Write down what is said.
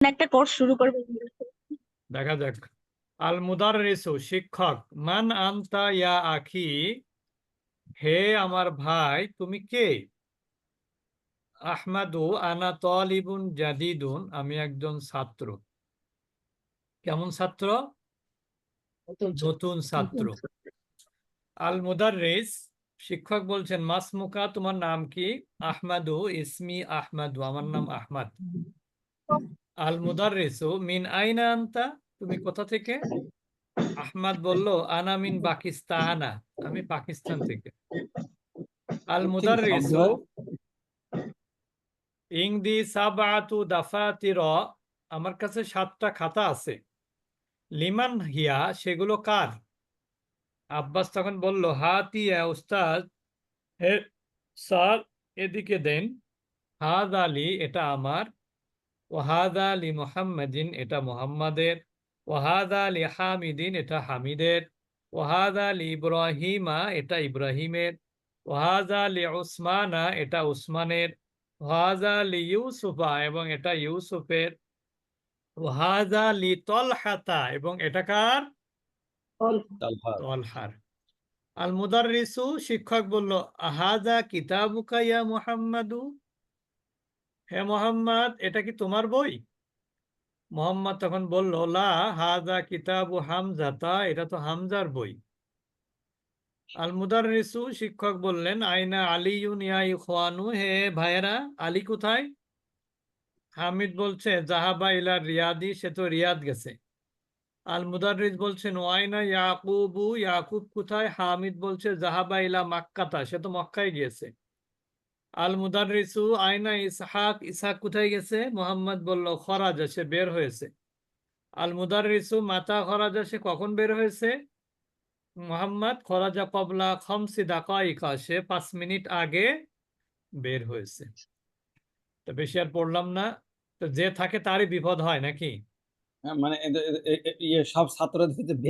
একটা কোর্স শুরু করবে। দেখা যাক। আল মুদাররিসু শিক্ষক মান আনতা ইয়া আখি? হে আমার ভাই তুমি কে? আহমাদু আনা তলিবুন জাদিদুন আমি একজন ছাত্র। কেমন ছাত্র? নতুন ছাত্র। আল মুদাররিস শিক্ষক বলছেন মাসমুকা তোমার নাম কি? আহমাদু ইসমি আহমাদু আমার নাম আহমাদ। আল মুদাররিসু মিন আইনা আনতা? তুমি কোথা থেকে? আহমাদ বলল আনা মিন পাকিস্তানা। আমি পাকিস্তান থেকে। আল মুদাররিসু ইংদি সাবাতু দাফাতির আমার কাছে সাতটা খাতা আছে। লিমান হিয়া সেগুলো কার? আব্বাস তখন বলল হাতিয়া উস্তাদ হে স্যার এদিকে দেন। হাদ আলী এটা আমার। ওহাদ আলী মোহাম্মদিন এটা মোহাম্মদের। ওহাদ আলী হামিদিন এটা হামিদের। ওহাদ আলী ইব্রাহিমা এটা ইব্রাহিমের। ওহাদ আলী উসমানা এটা উসমানের। ওহাদ আলী ইউসুফা এবং এটা ইউসুফের। ওহাদ আলী তলহাতা এবং এটা কার? তলহার। আল শিক্ষক বলল আহাজা কিতাবুকা ইয়া মুহাম্মাদু? হে মোহাম্মদ, এটা কি তোমার বই? মোহাম্মদ তখন বলল, লা হাজা কিতাবু হামজাতা এটা তো হামজার বই। আল মুদাররিসু শিক্ষক বললেন, আইনা আলিউন ইয়া ইখওয়ানু হে ভাইয়েরা, আলী কোথায়? হামিদ বলছে, জাহাবা ইলা রিয়াদি সে তো রিয়াদ গেছে। আল মুদাররিস বলছেন, ওয়াইনা ইয়াকুবু ইয়াকুব কোথায়? হামিদ বলছে, জাহাবা ইলা মাক্কাতা সে তো মক্কায় গিয়েছে। আল মুদাররিসু আইনা ইসহাক ইসহাক কোথায় গেছে? মোহাম্মদ বলল খরাজা সে বের হয়েছে। আল মুদাররিসু মাতা খরাজা সে কখন বের হয়েছে? মোহাম্মদ খরাজা কবলা খমসি দাকাইকা সে পাঁচ মিনিট আগে বের হয়েছে। তো বেশি আর পড়লাম না। তো যে থাকে তারই বিপদ হয় নাকি? হ্যাঁ, মানে ইয়ে সব ছাত্রদের